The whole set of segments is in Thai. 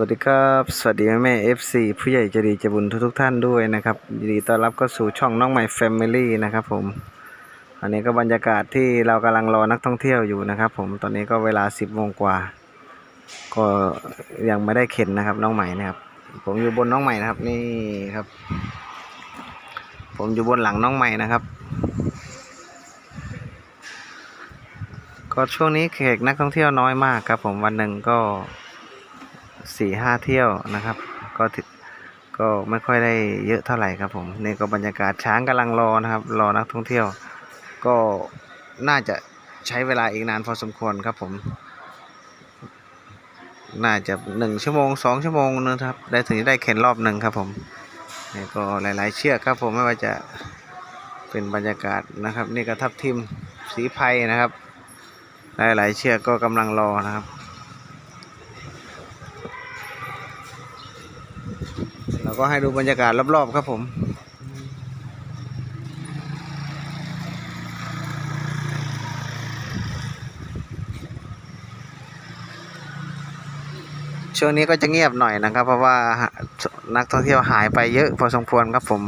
วัสดีครับ สวัสดีแม่แม่ FC ผู้ใหญ่ใจดีใจบุญทุกทุกๆท่านด้วยนะครับยินดีต้อนรับเข้าสู่ช่องน้องใหม่แฟมิลี่นะครับผม อันนี้ก็บรรยากาศที่เรากำลังรอนักท่องเที่ยวอยู่นะครับผม ตอนนี้ก็เวลา 10โมงกว่า ก็ยังไม่ได้เข็นนะครับน้องใหม่นะครับ ผมอยู่บนน้องใหม่นะครับนี่ครับ ผมอยู่บนหลังน้องใหม่นะครับ ก็ช่วงนี้แขกนักท่องเที่ยวน้อยมากครับ ผมวันหนึ่งก็ สี่ห้าเที่ยวนะครับ ก็ถก็ไม่ค่อยได้เยอะเท่าไหร่ครับผมนี่ก็บรรยากาศช้างกำลังรอนะครับ รอนักท่องเที่ยว ก็น่าจะใช้เวลาอีกนานพอสมควรครับผม น่าจะหนึ่งชั่วโมงสองชั่วโมงนะครับ ได้ถึงจะได้เข็นรอบหนึ่งครับผมนี่ก็หลาย ๆ เชือกครับผมไม่ว่าจะเป็นบรรยากาศนะครับ นี่ก็ทับทิมสีไพรนะครับ หลาย ๆ เชือกก็กำลังรอนะครับ เราก็ให้ดูบรรยากาศรอบๆครับผมช่วงนี้ก็จะเงียบหน่อยนะครับ เพราะว่านักท่องเที่ยวหายไปเยอะพอสมควรครับผม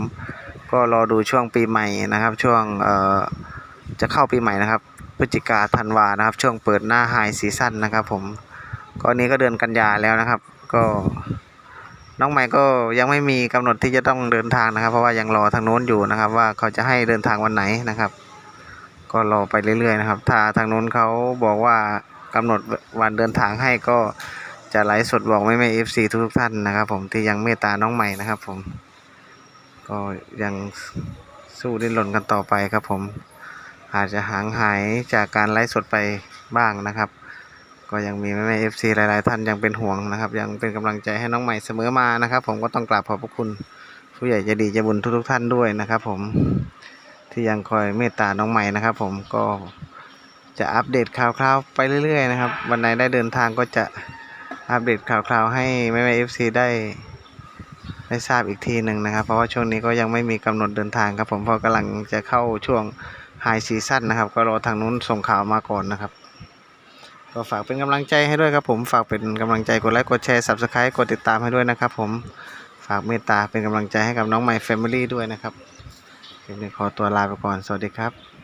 ก็รอดูช่วงปีใหม่นะครับ ช่วงเอ่อจะเข้าปีใหม่นะครับพฤศจิกาธันวานะครับ ช่วงเปิดหน้าไฮซีซั่นนะครับ ผมก็นี้ก็เดือนกันยาแล้วนะครับ ก็ น้องใหม่ก็ยังไม่มีกำหนดที่จะต้องเดินทางนะครับ เพราะว่ายังรอทางโน้นอยู่นะครับ ว่าเขาจะให้เดินทางวันไหนนะครับ ก็รอไปเรื่อยๆนะครับ ถ้าทางโน้นเขาบอกว่ากำหนดวันเดินทางให้ก็จะไลฟ์สดบอกไม่ไม่เอฟซีทุกๆท่านนะครับ ผมที่ยังเมตตาน้องใหม่นะครับ ผม ก็ยังสู้ดิ้นรนกันต่อไปครับ ผมอาจจะห่างหายจากการไลฟ์สดไปบ้างนะครับ ก็ยังมีแม่เอฟซีหลายๆ ท่านยังเป็นห่วงนะครับ ยังเป็นกำลังใจให้น้องใหม่เสมอมานะครับ ผมก็ต้องกราบขอบพระคุณผู้ใหญ่ใจดีใจบุญทุกๆท่านด้วยนะครับ ผมที่ยังคอยเมตตาน้องใหม่นะครับ ผมก็จะอัปเดตข่าวๆไปเรื่อยๆนะครับวันไหนได้เดินทางก็จะอัปเดตข่าวๆให้แม่แม่เอฟซีได้ได้ทราบอีกทีหนึ่งนะครับ เพราะว่าช่วงนี้ก็ยังไม่มีกำหนดเดินทางครับ ผมเพราะกำลังจะเข้าช่วงไฮซีซั่นนะครับ ก็รอทางนู้นส่งข่าวมาก่อนนะครับ ก็ฝากเป็นกำลังใจให้ด้วยครับผม ฝากเป็นกำลังใจกดไลค์กดแชร์ subscribe กดติดตามให้ด้วยนะครับผมฝากเมตตาเป็นกำลังใจให้กับน้องใหม่แฟมิลี่ด้วยนะครับคลิปนี้ขอตัวลาไปก่อนสวัสดีครับ